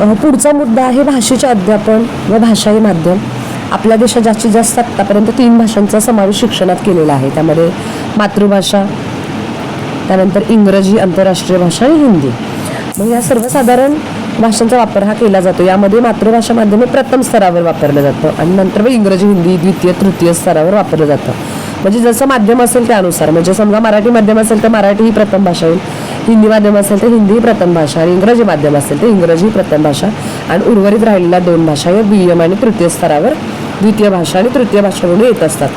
पुढचा मुद्दा आहे भाषेचे अध्यापन व भाषा हे माध्यम. आपल्या देशात जास्तीत जास्त आत्तापर्यंत तीन भाषांचा समावेश शिक्षणात केलेला आहे. त्यामध्ये मातृभाषा त्यानंतर इंग्रजी आंतरराष्ट्रीय भाषा आणि हिंदी. मग या सर्वसाधारण भाषांचा वापर हा केला जातो. यामध्ये मातृभाषा माध्यमे प्रथम स्तरावर वापरलं जातं आणि नंतर मग इंग्रजी हिंदी द्वितीय तृतीय स्तरावर वापरलं जातं. म्हणजे जसं माध्यम असेल त्यानुसार. म्हणजे समजा मराठी माध्यम असेल तर मराठी ही प्रथम भाषा होईल. हिंदी माध्यम असेल तर हिंदी प्रथम भाषा आणि इंग्रजी माध्यम असेल तर इंग्रजी ही प्रथम भाषा आणि उर्वरित राहिलेल्या दोन भाषा या दुय्यम आणि तृतीय स्तरावर द्वितीय भाषा आणि तृतीय भाषा म्हणून येत असतात.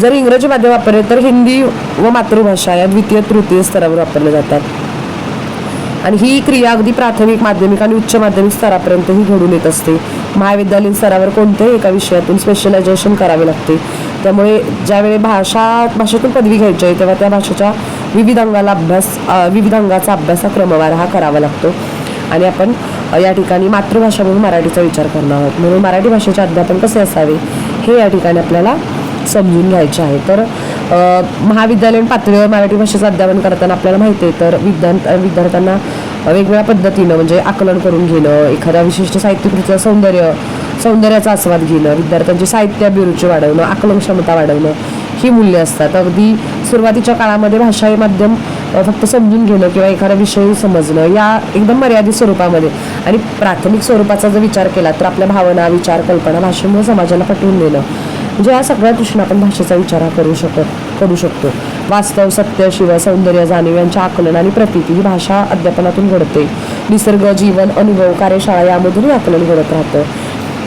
जर इंग्रजी माध्यम वापरले तर हिंदी व मातृभाषा या द्वितीय तृतीय स्तरावर वापरल्या जातात. आणि ही क्रिया अगदी प्राथमिक माध्यमिक आणि उच्च माध्यमिक स्तरापर्यंतही घडून येत असते. महाविद्यालयीन स्तरावर कोणत्याही एका विषयातून स्पेशलायझेशन करावे लागते. त्यामुळे ज्यावेळी भाषा भाषेतून पदवी घ्यायची आहे तेव्हा त्या भाषेच्या विविध अंगाला अभ्यास विविध अंगाचा अभ्यास हा क्रमवार हा करावा लागतो. आणि आपण या ठिकाणी मातृभाषा म्हणून मराठीचा विचार करणार आहोत. म्हणून मराठी भाषेचे अध्यापन कसे असावे हे या ठिकाणी आपल्याला समजून घ्यायचे आहे. तर महाविद्यालयीन पातळीवर मराठी भाषेचं अध्यापन करताना आपल्याला माहिती आहे तर विद्या विद्यार्थ्यांना वेगवेगळ्या पद्धतीनं म्हणजे आकलन करून घेणं एखाद्या विशिष्ट साहित्यकृतीचं सौंदर्य सौंदर्याचा आस्वाद घेणं विद्यार्थ्यांची साहित्य अभिरुची वाढवणं आकलन क्षमता वाढवणं ही मूल्य असतात. अगदी सुरुवातीच्या काळामध्ये भाषा हे माध्यम फक्त समजून घेणं किंवा एखादा विषय समजणं या एकदम मर्यादित स्वरूपामध्ये आणि प्राथमिक स्वरूपाचा जर विचार केला तर आपल्या भावना विचार कल्पना भाषेमुळे समाजाला पटवून देणं. म्हणजे या सगळ्या दृष्टीने आपण भाषेचा विचार हा करू शकत करू शकतो. वास्तव सत्य शिव सौंदर्य जाणीव यांच्या आकलन आणि प्रतीती ही भाषा अध्यापनातून घडते. निसर्ग जीवन अनुभव कार्यशाळा यामधूनही आकलन घडत राहतं.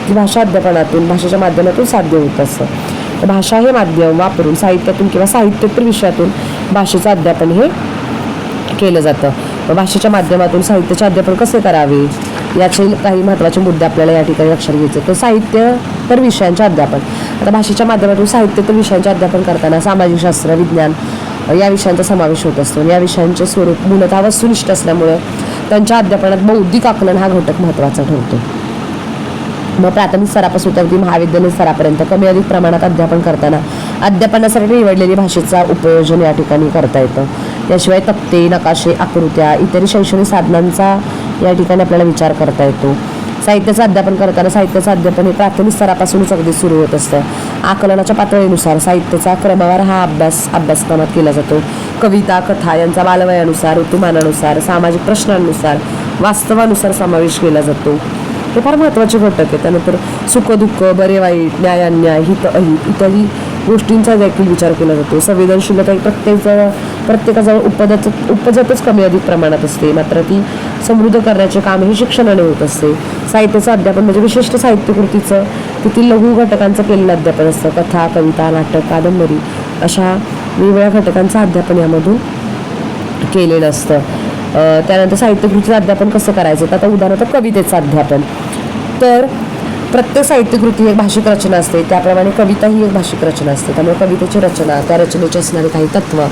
ती भाषा अध्यापनातून भाषेच्या माध्यमातून साध्य होत असतं. भाषा हे माध्यम वापरून साहित्यातून किंवा साहित्योत्तर विषयातून भाषेचं अध्यापन हे केलं जातं. भाषेच्या माध्यमातून साहित्याचे अध्यापन कसे करावे? याचे काही महत्त्वाचे मुद्दे आपल्याला या ठिकाणी लक्षात घ्यायचे तर साहित्य तर विषयांचे अध्यापन. आता भाषेच्या माध्यमातून साहित्य तर विषयांचे अध्यापन करताना सामाजिक शास्त्र विज्ञान या विषयांचा समावेश होत असतो. आणि या विषयांचे स्वरूप मूलतः वस्तुनिष्ठ असल्यामुळे त्यांच्या अध्यापनात बौद्धिक आकलन हा घटक महत्त्वाचा ठरतो. मग प्राथमिक स्तरापासून अगदी महाविद्यालय स्तरापर्यंत कमी अधिक प्रमाणात अध्यापन करताना अध्यापनासाठी निवडलेली भाषेचा उपयोजन या ठिकाणी करता येतं. त्याशिवाय तक्ते नकाशे आकृत्या इतर शैक्षणिक साधनांचा या ठिकाणी आपल्याला विचार करता येतो. साहित्याचं अध्यापन करताना साहित्याचं अध्यापन हे प्राथमिक स्तरापासूनच अगदी सुरू होत असतं. आकलनाच्या पातळीनुसार साहित्याचा क्रमवार हा अभ्यास अभ्यासक्रमात केला जातो. कविता कथा यांचा बालवयानुसार ऋतुमानानुसार सामाजिक प्रश्नांनुसार वास्तवानुसार समावेश केला जातो. हे फार महत्त्वाचे घटक आहे त्यानंतर सुखदुःख बरे वाईट न्याय अन्याय हित अहित इत्यादी गोष्टींचा देखील विचार केला जातो. संवेदनशीलता ही प्रत्येकजवळ प्रत्येकाजवळ उपजत उपजतच कमी अधिक प्रमाणात असते. मात्र ती समृद्ध करण्याचे काम हे शिक्षणाने होत असते. साहित्याचं अध्यापन म्हणजे विशिष्ट साहित्यकृतीचं तेथील लघु घटकांचं केलेलं अध्यापन असतं. कथा कविता नाटक कादंबरी अशा वेगवेगळ्या घटकांचं अध्यापन यामधून केलेलं असतं. त्यानंतर साहित्यकृतीचं अध्यापन कसं करायचं? तर आता उदाहरणार्थ कवितेचं अध्यापन. तर प्रत्येक साहित्यकृती एक भाषिक रचना असते. त्याप्रमाणे कविता ही एक भाषिक रचना असते. त्यामुळे कवितेची रचना त्या रचनेची असणारे काही तत्व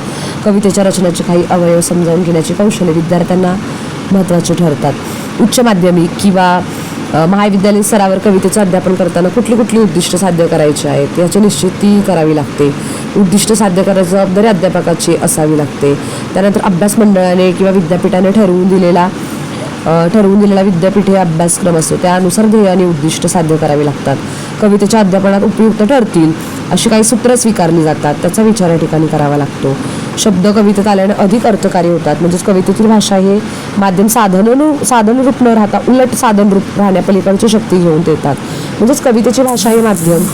कवितेच्या रचनेचे काही अवयव समजावून घेण्याची कौशल्य विद्यार्थ्यांना महत्त्वाचे ठरतात. उच्च माध्यमिक किंवा महाविद्यालयीन स्तरावर कवितेचं अध्यापन करताना कुठली कुठली उद्दिष्ट साध्य करायची आहेत याची निश्चिती करावी लागते. उद्दिष्ट साध्य करायची जबाबदारी अध्यापकाची असावी लागते. त्यानंतर अभ्यास मंडळाने किंवा विद्यापीठाने ठरवून दिलेला ठरवून दिलेला विद्यापीठ हे अभ्यासक्रम असतो. त्यानुसार ध्येय आणि उद्दिष्ट साध्य करावी लागतात. कवितेच्या अध्यापनात उपयुक्त ठरतील अशी काही सूत्र स्वीकारली जातात. त्याचा विचार या ठिकाणी करावा लागतो. शब्द कवितेत आल्याने अधिक अर्थकारी होतात. म्हणजेच कवितेतील भाषा हे माध्यम साधन साधन रूप न राहता उलट साधन रूप राहण्यापलीकडची शक्ती घेऊन देतात. म्हणजेच कवितेची भाषा हे माध्यम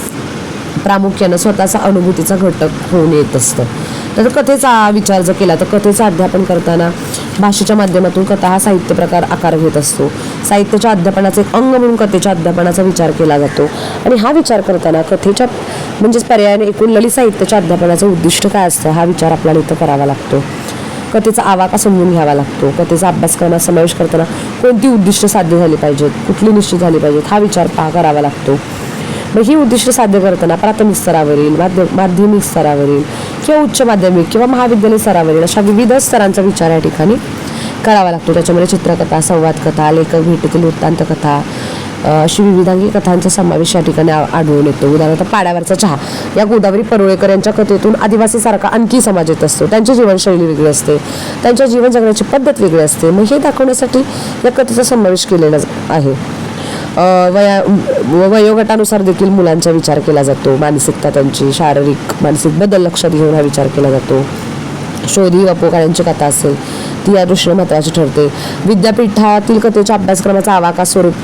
प्रामुख्यानं स्वतःचा अनुभूतीचा घटक होऊन येत असतं. तर कथेचा विचार जर केला तर कथेचं अध्यापन करताना भाषेच्या माध्यमातून कथा हा साहित्य प्रकार आकार घेत असतो. साहित्याच्या अध्यापनाचे एक अंग म्हणून कथेच्या अध्यापनाचा विचार केला जातो. आणि हा विचार करताना कथेच्या म्हणजेच पर्यायाने एकूण ललित साहित्याच्या अध्यापनाचं उद्दिष्ट काय असतं हा विचार आपल्याला इथं करावा लागतो. कथेचा आवाका समजून घ्यावा लागतो. कथेचा अभ्यास करण्यात समावेश करताना कोणती उद्दिष्ट साध्य झाली पाहिजेत कुठली निश्चित झाली पाहिजेत हा विचार पहा करावा लागतो. मग ही उद्दिष्ट साध्य करताना प्राथमिक स्तरावरील माध्यम माध्यमिक स्तरावरील किंवा उच्च माध्यमिक किंवा महाविद्यालय स्तरावरील अशा विविध स्तरांचा विचार या ठिकाणी करावा लागतो. त्याच्यामध्ये चित्रकथा संवाद कथा लेखक भेटीतील वृत्तांत कथा अशी विविधांगी कथांचा समावेश या ठिकाणी आढळून येतो. उदाहरणार्थ पाड्यावरचा चहा. या गोदावरी परुळेकर यांच्या कथेतून आदिवासीसारखा आणखी समाज येत असतो. त्यांची जीवनशैली वेगळी असते. त्यांच्या जीवन जगण्याची पद्धत वेगळी असते. मग हे दाखवण्यासाठी या कथेचा समावेश केलेला आहे. वया व- वयोगटानुसार देखील मुलांचा विचार केला जातो. मानसिकता त्यांची शारीरिक मानसिक बदल लक्षात घेऊन हा विचार केला जातो. शोधी व कथा असेल ती या दृष्टीने महत्त्वाची ठरते. विद्यापीठातील कथेच्या अभ्यासक्रमाचा आवाका स्वरूप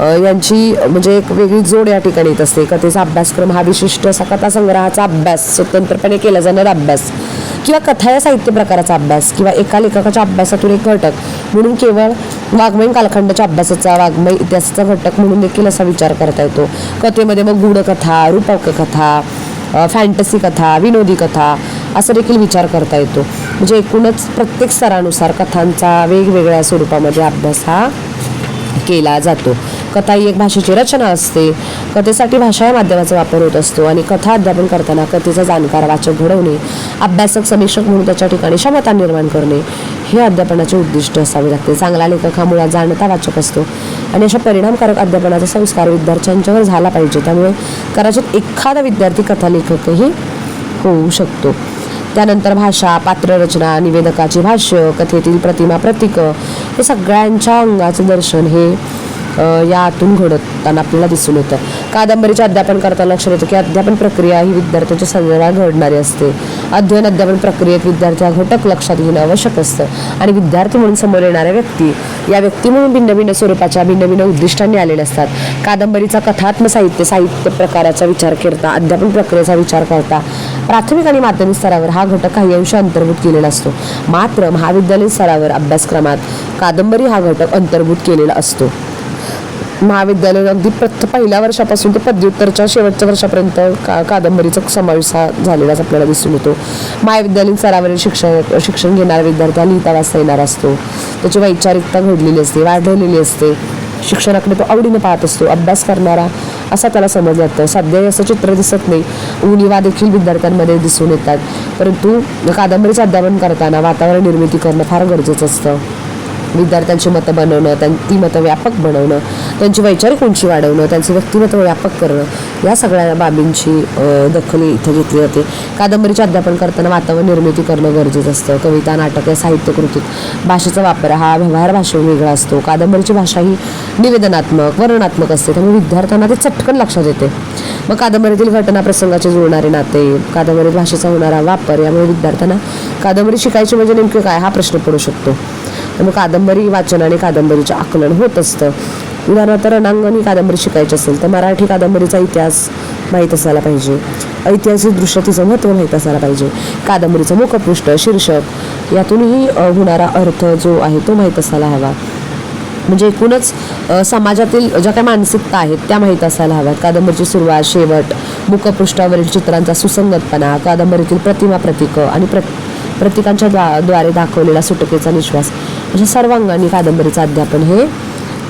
यांची म्हणजे एक वेगळी जोड या ठिकाणी येत असते. कथेचा अभ्यासक्रम हा विशिष्ट असा कथासंग्रहाचा अभ्यास स्वतंत्रपणे केला जाणारा अभ्यास किंवा कथा या साहित्य प्रकाराचा अभ्यास किंवा एका लेखकाच्या अभ्यासातून एक घटक. म्हणून केवळ वाङ्मयीन कालखंडाच्या अभ्यासाचा वाङ्मय इतिहासाचा घटक म्हणून देखील असा विचार करता येतो. कथेमध्ये मग गूढकथा रूपक कथा फॅन्टसी कथा विनोदी कथा असं देखील विचार करता येतो. म्हणजे एकूणच प्रत्येक स्तरानुसार कथांचा वेगवेगळ्या स्वरूपामध्ये अभ्यास हा केला जातो. कथा ही एक भाषेची रचना असते. कथेसाठी भाषा या माध्यमाचा वापर होत असतो आणि कथा अध्यापन करताना कथेचा जाणकार वाचक घडवणे अभ्यासक समीक्षक म्हणून त्याच्या ठिकाणी क्षमता निर्माण करणे हे अध्यापनाचे उद्दिष्ट असावे लागते. चांगला लेखक हा मुळात जाणता वाचक असतो. आणि अशा परिणामकारक अध्यापनाचा संस्कार विद्यार्थ्यांच्यावर झाला पाहिजे. त्यामुळे कदाचित एखादा विद्यार्थी कथालेखकही होऊ शकतो. त्यानंतर भाषा पात्ररचना निवेदकाची भाष्य कथेतील प्रतिमा प्रतीकं हे सगळ्यांच्या अंगाचं दर्शन हे या आतून घडताना आपल्याला दिसून येतं. कादंबरीचे अध्यापन करताना लक्षात येतं की अध्यापन प्रक्रिया ही विद्यार्थ्यांच्या संदर्भात घडणारी असते. अध्ययन अध्यापन प्रक्रियेत विद्यार्थी हा घटक लक्षात घेणं आवश्यक असतं. आणि विद्यार्थी म्हणून समोर येणाऱ्या व्यक्ती या व्यक्ती म्हणून भिन्न भिन्न स्वरूपाच्या भिन्न भिन्न उद्दिष्टांनी आलेल्या असतात. कादंबरीचा कथात्म साहित्य साहित्य प्रकाराचा विचार करता अध्यापन प्रक्रियेचा विचार करता प्राथमिक आणि माध्यमिक स्तरावर हा घटक काही अंश अंतर्भूत केलेला असतो. मात्र महाविद्यालयीन स्तरावर अभ्यासक्रमात कादंबरी हा घटक अंतर्भूत केलेला असतो. महाविद्यालय अगदी प्रथ पहिल्या वर्षापासून ते पदव्युत्तरच्या शेवटच्या वर्षापर्यंत का कादंबरीचा समावेश हा झालेलाच आपल्याला दिसून येतो. महाविद्यालयीन स्तरावरील शिक्षण शिक्षण घेणारा विद्यार्थ्या लिहिता वाचता येणार असतो. त्याची वैचारिकता घडलेली असते वाढलेली असते. शिक्षणाकडे तो आवडीने पाहत असतो अभ्यास करणारा असा त्याला समज जातं सध्या असं चित्र दिसत नाही. उणिवा देखील विद्यार्थ्यांमध्ये दिसून येतात. परंतु कादंबरीचं अध्यापन करताना वातावरण निर्मिती करणं फार गरजेचं असतं. विद्यार्थ्यांची मतं बनवणं त्यां ती मतं व्यापक बनवणं त्यांची वैचारिक उंची वाढवणं त्यांचं व्यक्तिमत्व व्यापक करणं या सगळ्या बाबींची दखल इथं घेतली जाते. कादंबरीचे अध्यापन करताना वातावरण निर्मिती करणं गरजेचं असतं. कविता नाटक या साहित्यकृतीत भाषेचा वापर हा व्यवहार भाषेवर वेगळा असतो. कादंबरीची भाषा ही निवेदनात्मक वर्णनात्मक असते. त्यामुळे विद्यार्थ्यांना ते चटकन लक्षात येते. मग कादंबरीतील घटना प्रसंगाचे जुळणारे नाते कादंबरीत भाषेचा होणारा वापर यामुळे विद्यार्थ्यांना कादंबरी शिकायची म्हणजे नेमकं काय? हा प्रश्न पडू शकतो. मग कादंबरी वाचन आणि कादंबरीचे आकलन होत असतं. उदाहरणार्थ रणांगणी कादंबरी शिकायची असेल तर मराठी कादंबरीचा इतिहास माहीत असायला पाहिजे. ऐतिहासिक दृश्य तिचं महत्त्व माहीत असायला पाहिजे. कादंबरीचं मुखपृष्ठ शीर्षक यातूनही होणारा अर्थ जो आहे तो माहीत असायला हवा. म्हणजे एकूणच समाजातील ज्या काही मानसिकता आहेत त्या माहीत असायला हव्यात. कादंबरीची सुरुवात शेवट मुखपृष्ठावरील चित्रांचा सुसंगतपणा कादंबरीतील प्रतिमा प्रतीकं आणि प्र प्रत्येकांच्या द्वा द्वारे दाखवलेला सुटकेचा निश्वास अशा सर्व कादंबरीचं अध्यापन हे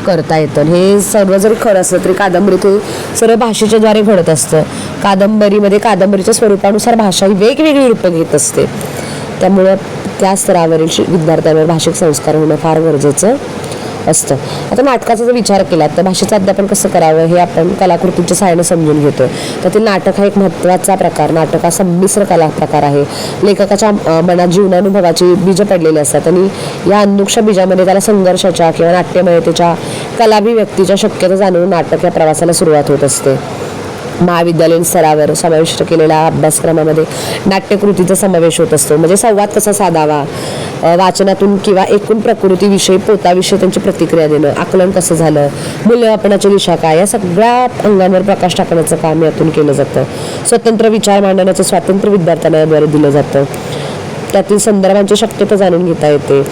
करता येतं. आणि हे सर्व जरी खरं असलं तरी कादंबरीत हे सर्व भाषेच्या द्वारे घडत असतं. कादंबरीमध्ये कादंबरीच्या स्वरूपानुसार भाषा ही वेगवेगळी रूपं घेत असते. त्यामुळं त्या स्तरावरील विद्यार्थ्यांवर भाषिक संस्कार होणं फार गरजेचं. असतं. आता नाटकाचा जर विचार केला तर भाषेचं अध्यापन कसं करावं हे आपण कलाकृतींच्या सहाय्याने समजून घेतो तर ते नाटक हा एक महत्त्वाचा प्रकार नाटक हा संमिश्र कला प्रकार आहे. लेखकाच्या मनात जीवनानुभवाची बीजं पडलेली असतात आणि या अनुक्षा बीजामध्ये त्याला संघर्षाच्या किंवा नाट्यमयतेच्या कलाभिव्यक्तीच्या शक्यता जाणून नाटक या प्रवासाला सुरुवात होत असते. महाविद्यालयीन स्तरावर समाविष्ट केलेल्या अभ्यासक्रमामध्ये नाट्यकृतीचा समावेश होत असतो. म्हणजे संवाद कसा साधावा? वाचनातून किंवा एकूण प्रकृतीविषयी पोताविषयी त्यांची प्रतिक्रिया देणं आकलन कसं झालं मूल्यमापनाची दिशा काय या सगळ्या अंगांवर प्रकाश टाकण्याचं काम यातून केलं जातं. स्वतंत्र विचार मांडण्याचं स्वातंत्र्य विद्यार्थ्यांना याद्वारे दिलं जातं. त्यातील संदर्भांची शक्यता जाणून घेता येते.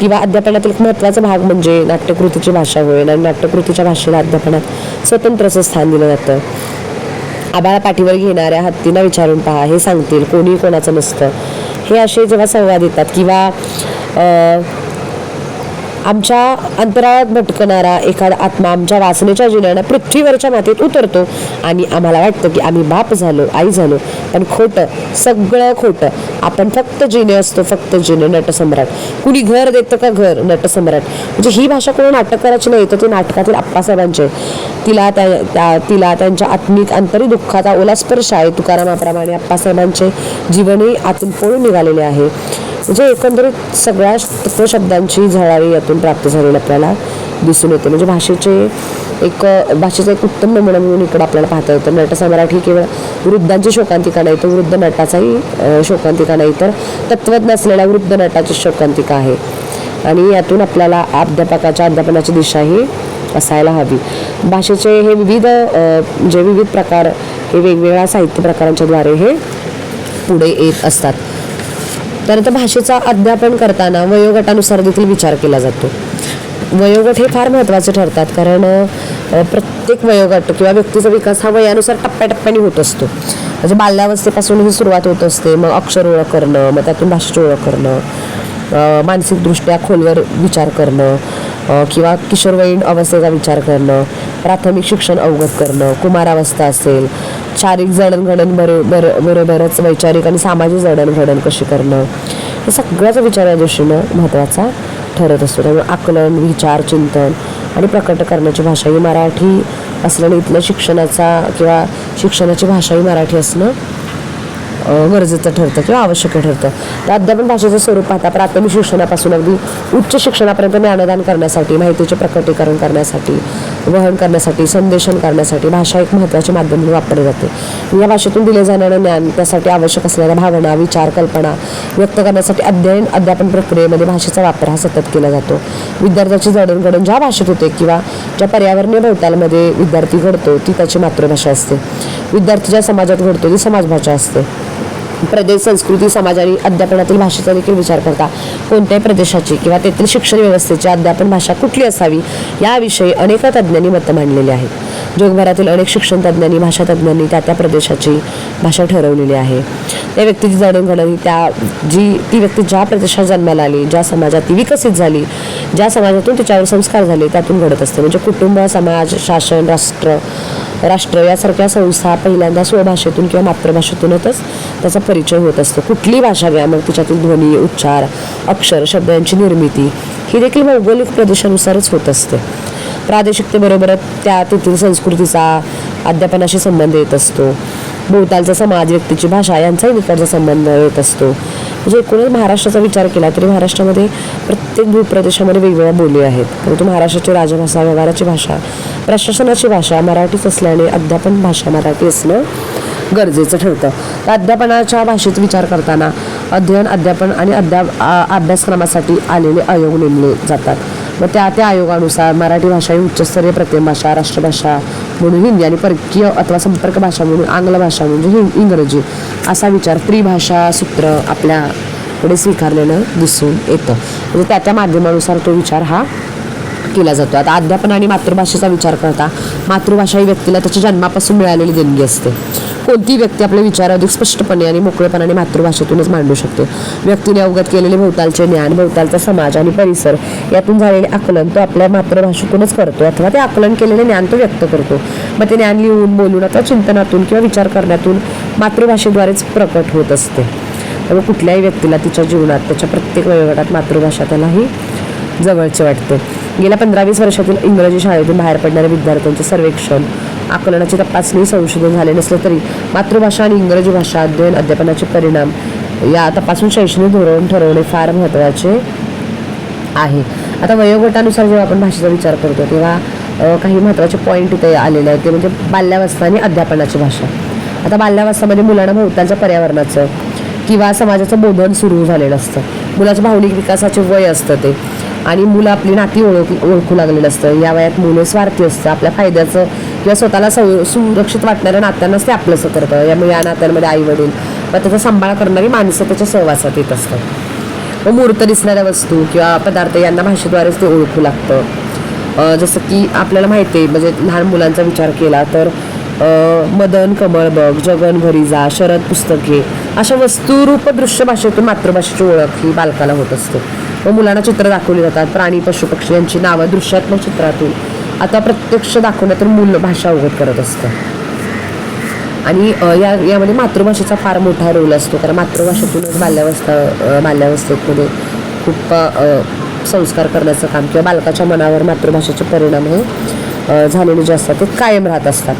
किंवा अध्यापनातील एक महत्त्वाचा भाग म्हणजे नाट्यकृतीची भाषा होईल आणि नाट्यकृतीच्या भाषेला अध्यापनात स्वतंत्र असं स्थान दिलं जातं. आबाळा पाठीवर घेणाऱ्या हत्तींना विचारून पहा हे सांगतील कोणी कोणाचं नसतं. हे असे जेव्हा संवाद येतात किंवा आमच्या अंतराळात भटकणारा एखादा आत्मा आमच्या वासनेच्या जिन्यानं पृथ्वीवरच्या मातीत उतरतो आणि आम्हाला वाटतं की आम्ही बाप झालो आई झालो. पण खोटं सगळं खोटं. आपण फक्त जिने असतो फक्त जिने नटसम्राट. कुणी घर देतं का घर? नटसम्राट. म्हणजे ही भाषा कोणी नाटक करायची नाही तर ती नाटकातील आप्पासाहेबांची. तिला त्या त्या- तिला त्यांच्या आत्मिक अंतरी दुःखाचा ओला स्पर्श आहे. तुकारामाप्रमाणे आप्पासाहेबांचे जीवनही आतून पळून निघालेले आहे. म्हणजे एकंदरीत सगळ्या तत्वशब्दांची झळाळी यातून प्राप्त झालेली आपल्याला दिसून येते. म्हणजे भाषेचे एक भाषेचं भाषेचा एक उत्तम नमुना म्हणून इकडे आपल्याला पाहता येतं. नटसा मराठी केवळ वृद्धांची शोकांतिका नाही तर वृद्ध नटाचाही शोकांतिका नाही तर तत्वज्ञ असलेल्या वृद्ध नटाची शोकांतिका आहे. आणि यातून आपल्याला अध्यापकाच्या अध्यापनाची दिशा ही असायला हवी. भाषेचे हे विविध जे म्हणजे विविध प्रकार हे वेगवेगळ्या साहित्य प्रकारांच्याद्वारे हे पुढे येत असतात. त्यानंतर भाषेचा अध्यापन करताना वयोगटानुसार देखील विचार केला जातो. वयोगट हे फार महत्त्वाचे ठरतात कारण प्रत्येक वयोगट किंवा व्यक्तीचा विकास हा वयानुसार टप्प्याटप्प्याने होत असतो. म्हणजे बाल्यावस्थेपासून ही सुरुवात होत असते मग अक्षर ओळख करणं मग त्यातून भाषेची ओळख करणं मानसिकदृष्ट्या खोलवर विचार करणं किंवा किशोरवयीन अवस्थेचा विचार करणं प्राथमिक शिक्षण अवगत करणं कुमारावस्था असेल शारीरिक जडणघडण बरो बरोबरच वैचारिक आणि सामाजिक जडणघडण कशी करणं? हे सगळ्याचा विचार या दृष्टीनं महत्त्वाचा ठरत असतो. त्यामुळे आकलन विचार चिंतन आणि प्रकट करण्याची भाषा ही मराठी असल्याने इथलं शिक्षणाचा किंवा शिक्षणाची भाषा ही मराठी असणं गरजेचं ठरतं किंवा आवश्यक ठरतं. तर अध्यापन भाषेचं स्वरूप पाहता प्राथमिक शिक्षणापासून अगदी उच्च शिक्षणापर्यंत ज्ञानदान करण्यासाठी माहितीचे प्रकटीकरण करण्यासाठी वहन करण्यासाठी संदेशन करण्यासाठी भाषा एक महत्त्वाचे माध्यम म्हणून वापरले जाते. या भाषेतून दिले जाणारं ज्ञान त्यासाठी आवश्यक असलेल्या भावना विचार कल्पना व्यक्त करण्यासाठी अध्ययन अध्यापन प्रक्रियेमध्ये भाषेचा वापर हा सतत केला जातो. विद्यार्थ्याची जडणघडण ज्या भाषेत होते किंवा ज्या पर्यावरणीय भोवतालमध्ये विद्यार्थी घडतो ती त्याची मातृभाषा असते. विद्यार्थी ज्या समाजात घडतो ती समाजभाषा असते. प्रदेश संस्कृती समाज आणि अध्यापनातील भाषेचा देखील विचार करता. कोणत्याही प्रदेशाची किंवा तेथील शिक्षण व्यवस्थेची अध्यापन भाषा कुठली असावी याविषयी अनेक तज्ज्ञांनी मतं मांडलेली आहेत. जगभरातील अनेक शिक्षण तज्ज्ञांनी भाषा तज्ज्ञांनी त्या त्या प्रदेशाची भाषा ठरवलेली आहे. त्या व्यक्तीची जडणघडण त्या जी ती व्यक्ती ज्या प्रदेशात जन्माला आली ज्या समाजात ती विकसित झाली ज्या समाजातून तिच्यावर संस्कार झाले त्यातून घडत असते. म्हणजे कुटुंब समाज शासन राष्ट्र राष्ट्र यासारख्या संस्था पहिल्यांदा स्वभाषेतून किंवा मातृभाषेतूनच त्याचा परिचय होत असतो. कुठली भाषा घ्या मग तिच्यातील ध्वनी उच्चार अक्षर शब्द यांची निर्मिती ही देखील भौगोलिक प्रदेशानुसारच होत असते. प्रादेशिकतेबरोबरच त्या तेथील संस्कृतीचा अध्यापनाशी संबंध येत असतो. भोवतालचा समाज व्यक्तीची भाषा यांचाही निकटचा संबंध येत असतो. म्हणजे एकूणच महाराष्ट्राचा विचार केला तरी महाराष्ट्रामध्ये प्रत्येक भूप्रदेशामध्ये वेगवेगळ्या बोली आहेत. परंतु महाराष्ट्राची राजभाषा व्यवहाराची भाषा प्रशासनाची भाषा मराठीच असल्याने अध्यापन भाषा मराठी असणं गरजेचं ठरतं. तर अध्यापनाच्या भाषेत विचार करताना अध्ययन अध्यापन आणि अध्याप अभ्यासक्रमासाठी आलेले आयोग नेमले जातात. मग त्या त्या आयोगानुसार मराठी भाषा ही उच्चस्तरीय प्रत्येक भाषा राष्ट्रभाषा म्हणून हिंदी आणि परकीय अथवा संपर्क भाषा म्हणून आंग्ल भाषा म्हणजे इंग्रजी असा विचार त्रिभाषा सूत्र आपल्याकडे स्वीकारलेलं दिसून येतं. म्हणजे त्या त्या माध्यमानुसार तो विचार हा केला जातो. आता अध्यापन आणि मातृभाषेचा विचार करता मातृभाषा ही व्यक्तीला त्याच्या जन्मापासून मिळालेली देणगी असते. कोणती व्यक्ती आपले विचार अधिक स्पष्टपणे आणि मोकळेपणाने मातृभाषेतूनच मांडू शकते. व्यक्तीने अवगत केलेले भोवतालचे ज्ञान भोवतालचा समाज आणि परिसर यातून झालेले आकलन तो आपल्या मातृभाषेतूनच करतो अथवा ते आकलन केलेले ज्ञान तो व्यक्त करतो. मग ते ज्ञान लिहून बोलून अथवा चिंतनातून किंवा विचार करण्यातून मातृभाषेद्वारेच प्रकट होत असते. त्यामुळे कुठल्याही व्यक्तीला तिच्या जीवनात त्याच्या प्रत्येक वयोगटात मातृभाषा त्यालाही जवळचे वाटते. गेल्या पंधरा वीस वर्षातील इंग्रजी शाळेतून बाहेर पडणाऱ्या विद्यार्थ्यांचे सर्वेक्षण आकलनाची तपासणी संशोधन झाले नसले तरी मातृभाषा आणि इंग्रजी भाषा अध्ययन अध्यापनाचे परिणाम या तपासून शैक्षणिक धोरण ठरवणे फार महत्त्वाचे आहे. आता वयोगटानुसार जेव्हा आपण भाषेचा विचार करतो तेव्हा काही महत्त्वाचे पॉईंट इथे आलेले आहेत. ते म्हणजे बाल्यावस्था आणि अध्यापनाची भाषा. आता बाल्यावस्थामध्ये मुलांना भोवतालच्या पर्यावरणाचं किंवा समाजाचं बोधन सुरू झालेलं असतं. मुलाच्या भावनिक विकासाचे वय असतं ते. आणि मुलं आपली नाती ओळख ओळखू लागलेलं असतं. या वयात मुलं स्वार्थी असतं आपल्या फायद्याचं किंवा स्वतःला सौ सुरक्षित वाटणाऱ्या नात्यांनाच ते आपलंसं करतं यामुळे या नात्यांमध्ये आई वडील व त्याचा सांभाळ करणारी माणसं त्याच्या सहवासात येत असतात. व मूर्त दिसणाऱ्या वस्तू किंवा पदार्थ यांना भाषेद्वारेच ते ओळखू लागतं. जसं की आपल्याला माहिती आहे म्हणजे लहान मुलांचा विचार केला तर मदन कमळ बघ जगन घरीजा शरद पुस्तके अशा वस्तुरूप दृश्य भाषेतून मातृभाषेची ओळख ही बालकाला होत असते. व मुलांना चित्र दाखवली जातात. प्राणी पशु पक्षी यांची नावं दृश्यात्मक चित्रातून. आता प्रत्यक्ष दाखवण्यातून मूल भाषा अवगत करत असतं. आणि या यामध्ये मातृभाषेचा फार मोठा रोल असतो. कारण मातृभाषेतूनच बाल्यावस्था बाल्यावस्थेमध्ये खूप संस्कार करण्याचं काम किंवा बालकाच्या मनावर मातृभाषेचे परिणाम हे झालेले जे असतात ते कायम राहत असतात.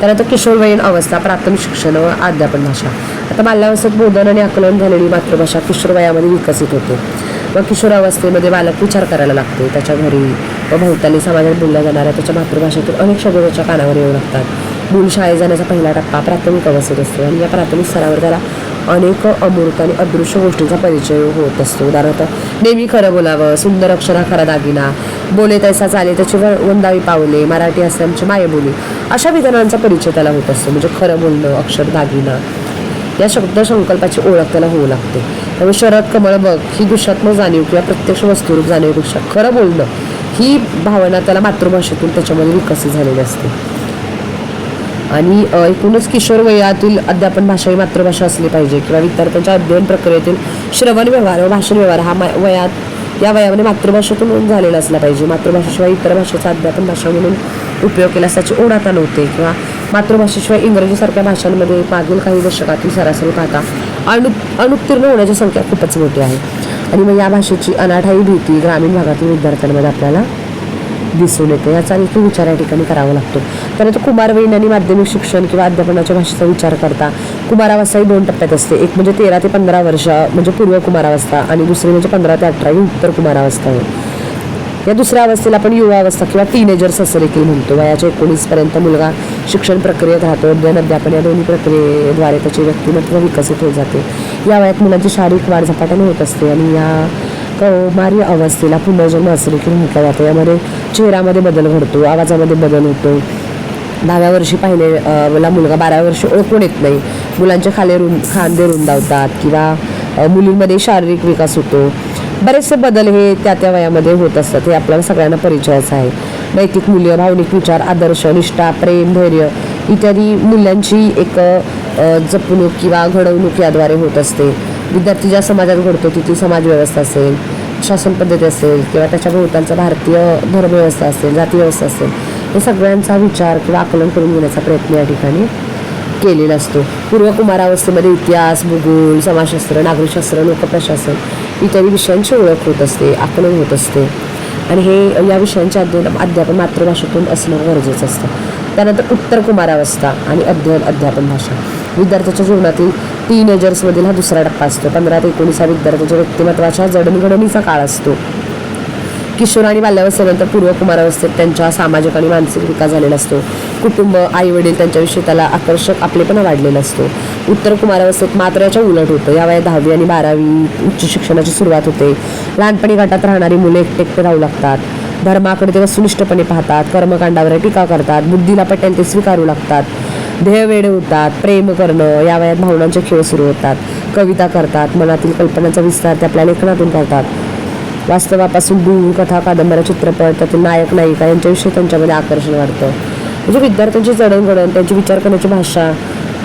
त्यानंतर किशोरवयीन अवस्था प्राथमिक शिक्षण व अध्यापन भाषा. आता बाल्यावस्थेत बोधन आणि आकलन झालेली मातृभाषा किशोर वयामध्ये विकसित होते. व किशोरावस्थेमध्ये बालक विचार करायला लागते. त्याच्या घरी व भोवताली समाजात बोलल्या जाणाऱ्या त्याच्या मातृभाषेतून अनेक शब्द त्याच्या कानावर येऊ लागतात. मूल शाळेत जाण्याचा पहिला टप्पा प्राथमिक अवस्थेत असतो आणि या प्राथमिक स्तरावर त्याला अनेक अमूर्त आणि अदृश्य गोष्टींचा परिचय होत असतो. उदाहरणार्थ नेहमी खरं बोलावं सुंदर अक्षरा खरा दागिना बोले तैसा चाले त्याची वंदावी पावले मराठी आमची मायबोली अशा विधानांचा परिचय त्याला होत असतो. म्हणजे खरं बोलणं अक्षर दागिना या शब्द संकल्पाची ओळख त्याला होऊ लागते. त्यामुळे शरद कमळ बघ ही दृश्यात्मक जाणीव किंवा प्रत्यक्ष वस्तुरूप जाणीवपेक्षा खरं बोलणं ही भावना त्याला मातृभाषेतून त्याच्यामध्ये विकसित झालेली असते. आणि एकूणच किशोर वयातील अध्यापन भाषा ही मातृभाषा असली पाहिजे किंवा विद्यार्थ्यांच्या अध्ययन प्रक्रियेतील श्रवण व्यवहार व भाषण व्यवहार हा मा- वयात या वयामध्ये मातृभाषेतून झालेला असला पाहिजे. मातृभाषेशिवाय इतर भाषेचा अध्यापन भाषा म्हणून उपयोग केला त्याची ओढ आता नव्हते किंवा मातृभाषेशिवाय इंग्रजीसारख्या भाषांमध्ये मागील काही दशकातील सरासरी पाहता अनु अनुत्तीर्ण होण्याची संख्या खूपच मोठी आहे. आणि मग या भाषेची अनाठाई भीती ग्रामीण भागातील विद्यार्थ्यांमध्ये आपल्याला दिसून येते. याचा देखील विचार या ठिकाणी करावा लागतो. त्यानंतर कुमारवयीन आणि माध्यमिक शिक्षण किंवा अध्यापनाच्या भाषेचा विचार करता कुमारावस्था ही दोन टप्प्यात असते. एक म्हणजे तेरा ते पंधरा वर्ष म्हणजे पूर्व कुमारावस्था आणि दुसरी म्हणजे पंधरा ते अठरा ही उत्तर कुमारावस्था आहे. या दुसऱ्या अवस्थेला आपण युवा अवस्था किंवा टीनेजर्स असं देखील म्हणतो. वयाच्या एकोणीसपर्यंत मुलगा शिक्षण प्रक्रियेत राहतो. अध्ययन अध्यापन या दोन्ही प्रक्रियेद्वारे त्याचे व्यक्तिमत्व विकसित होत जाते. या वयात मुलांची शारीरिक वाढ झपाट्याने होत असते आणि या कौमार्य अवस्थेला पुनर्जन्म असं देखील म्हटलं जातं. यामध्ये चेहऱ्यामध्ये बदल घडतो आवाजामध्ये बदल होतो. दहाव्या वर्षी पाहिले मला मुलगा बाराव्या वर्षी ओळखून येत नाही. मुलांच्या खाले रुं खांदे रुंदावतात किंवा मुलींमध्ये शारीरिक विकास होतो. बरेचसे बदल हे त्या त्या वयामध्ये होत असतात हे आपल्याला सगळ्यांना परिचयाचं आहे. नैतिक मूल्य भावनिक विचार आदर्श निष्ठा प्रेम धैर्य इत्यादी मूल्यांची एक जपणूक किंवा घडवणूक याद्वारे होत असते. विद्यार्थी ज्या समाजात घडतो तिथली समाजव्यवस्था असेल शासन पद्धती असेल किंवा त्याच्या भोवतालचा भारतीय धर्मव्यवस्था असेल जातीव्यवस्था असेल हे सगळ्यांचा विचार किंवा आकलन करून घेण्याचा प्रयत्न या ठिकाणी केलेला असतो. पूर्वकुमारावस्थेमध्ये इतिहास भूगोल समाजशास्त्र नागरिकशास्त्र लोकप्रशासन इत्यादी विषयांची ओळख होत असते आकलन होत असते. आणि हे या विषयांचे अध्ययन अध्यापन मातृभाषेतून असणं गरजेचं असतं. त्यानंतर उत्तर कुमारावस्था आणि अध्ययन अध्यापन भाषा. विद्यार्थ्याच्या जीवनातील टीनेजर्समधील हा दुसरा टप्पा असतो. पंधरा ते एकोणीस हा विद्यार्थ्याच्या व्यक्तिमत्वाच्या जडणघडणीचा काळ असतो. किशोर आणि बाल्यावस्थेनंतर पूर्व कुमारावस्थेत त्यांच्या सामाजिक आणि मानसिक विकास झालेला असतो. कुटुंब आई वडील त्यांच्याविषयी त्याला आकर्षक आपलेपणा वाढलेला असतो. उत्तर कुमारावस्थेत मात्र याच्या उलट होतं. या वयात दहावी आणि बारावी उच्च शिक्षणाची सुरुवात होते. लहानपणी गटात राहणारी मुले एकटे राहू लागतात. धर्माकडे ते वस्तुनिष्ठपणे पाहतात कर्मकांडावर टीका करतात बुद्धीला पटेल ते स्वीकारू लागतात. ध्येयवेडे होतात प्रेम करणं या वयात भावनांचे खेळ सुरू होतात. कविता करतात मनातील कल्पनांचा विस्तार ते आपल्या लेखनातून करतात. वास्तवापासून दूर कथा कादंबऱ्या चित्रपट त्यातील नायक नायिका यांच्याविषयी त्यांच्यामध्ये आकर्षण वाढतं. म्हणजे विद्यार्थ्यांची जडणघडण त्यांची विचार करण्याची भाषा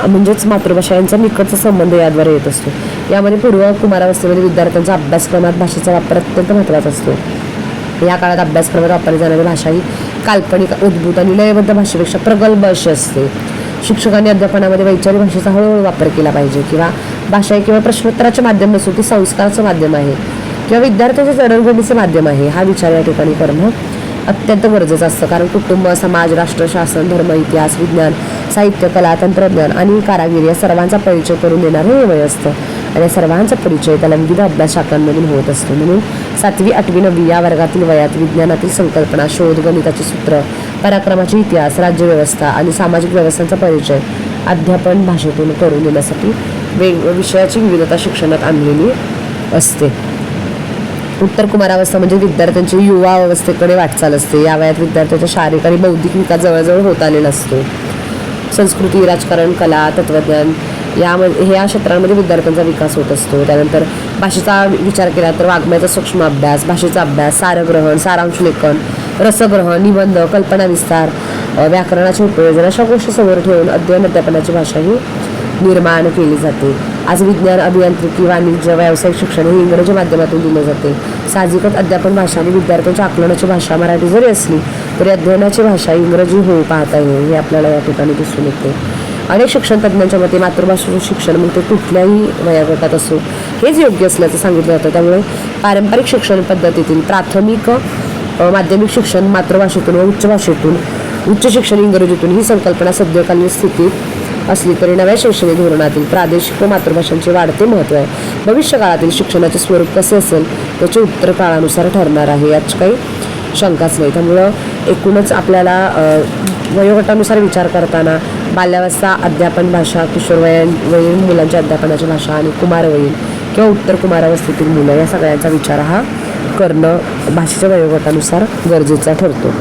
म्हणजेच मातृभाषा यांचा निकटचा संबंध याद्वारे येत असतो. यामध्ये पूर्व कुमारावस्थेमध्ये विद्यार्थ्यांचा अभ्यासक्रमात भाषेचा वापर अत्यंत महत्त्वाचा असतो. या काळात अभ्यासक्रमात वापरली जाणारी भाषा ही काल्पनिक उद्भूत आणि लयबद्ध भाषेपेक्षा प्रगल्भ अशी असते. शिक्षकांनी अध्यापनामध्ये वैचारिक भाषेचा हळूहळू वापर केला पाहिजे किंवा भाषा ही केवळ प्रश्नोत्तराचे माध्यम नसून ती संस्काराचं माध्यम आहे. किंवा विद्यार्थ्याच्या जडणघडणीचं माध्यम आहे हा विचार या ठिकाणी करणं अत्यंत गरजेचं असतं. कारण कुटुंब समाज राष्ट्र शासन धर्म इतिहास विज्ञान साहित्य कला तंत्रज्ञान आणि कारागिरी या सर्वांचा परिचय करून देणारं हे वय असतं. आणि या सर्वांचा परिचय त्याला विविध अभ्यास शाखांमधून होत असतो. म्हणून सातवी आठवी नववी या वर्गातील वयात विज्ञानातील संकल्पना शोध गणिताची सूत्र पराक्रमाचे इतिहास राज्यव्यवस्था आणि सामाजिक व्यवस्थांचा परिचय अध्यापन भाषेतून करून देण्यासाठी वेग विषयाची विविधता शिक्षणात आणलेली असते. उत्तर कुमारावस्था म्हणजे विद्यार्थ्यांची युवा अवस्थेकडे वाटचाल असते. या वयात विद्यार्थ्याचा शारीरिक आणि बौद्धिक विकास जवळजवळ होत आलेला असतो. संस्कृती राजकारण कला तत्त्वज्ञान यामध्ये ह्या क्षेत्रांमध्ये विद्यार्थ्यांचा विकास होत असतो. त्यानंतर भाषेचा विचार केला तर वाङ्मयाचा सूक्ष्म अभ्यास भाषेचा अभ्यास सारग्रहण सारांश लेखन रसग्रहण निबंध कल्पना विस्तार व्याकरणाचे उपयोजन अशा गोष्टी समोर ठेवून अध्ययन अध्यापनाची भाषा ही निर्माण केली जाते. आज विज्ञान अभियांत्रिकी वाणिज्य व्यावसायिक शिक्षण हे इंग्रजी माध्यमातून दिलं जाते. साहजिकच अध्यापन भाषा आणि विद्यार्थ्यांच्या आकलनाची भाषा मराठी जरी असली तरी अध्ययनाची भाषा इंग्रजी होऊ पाहता येईल हे आपल्याला या ठिकाणी दिसून येते. अनेक शिक्षण तज्ज्ञांच्या मते मातृभाषेचं शिक्षण मग ते कुठल्याही वयागटात असो हेच योग्य असल्याचं सांगितलं जातं. त्यामुळे पारंपरिक शिक्षण पद्धतीतील प्राथमिक माध्यमिक शिक्षण मातृभाषेतून व उच्च भाषेतून उच्च शिक्षण इंग्रजीतून ही संकल्पना सध्याकालीन स्थितीत असली तरी नव्या शैक्षणिक धोरणातील प्रादेशिक व मातृभाषांचे वाढते महत्त्व आहे. भविष्य काळातील शिक्षणाचे स्वरूप कसे असेल याचे उत्तर काळानुसार ठरणार आहे. याची काही शंकाच नाही. त्यामुळं एकूणच आपल्याला वयोगटानुसार विचार करताना बाल्यावस्था अध्यापन भाषा किशोरवयनवयीन मुलांच्या अध्यापनाची भाषा आणि कुमारवयीन किंवा उत्तर कुमारावस्थेतील मुलं या सगळ्यांचा विचार हा करणं भाषेच्या वयोगटानुसार गरजेचा ठरतो.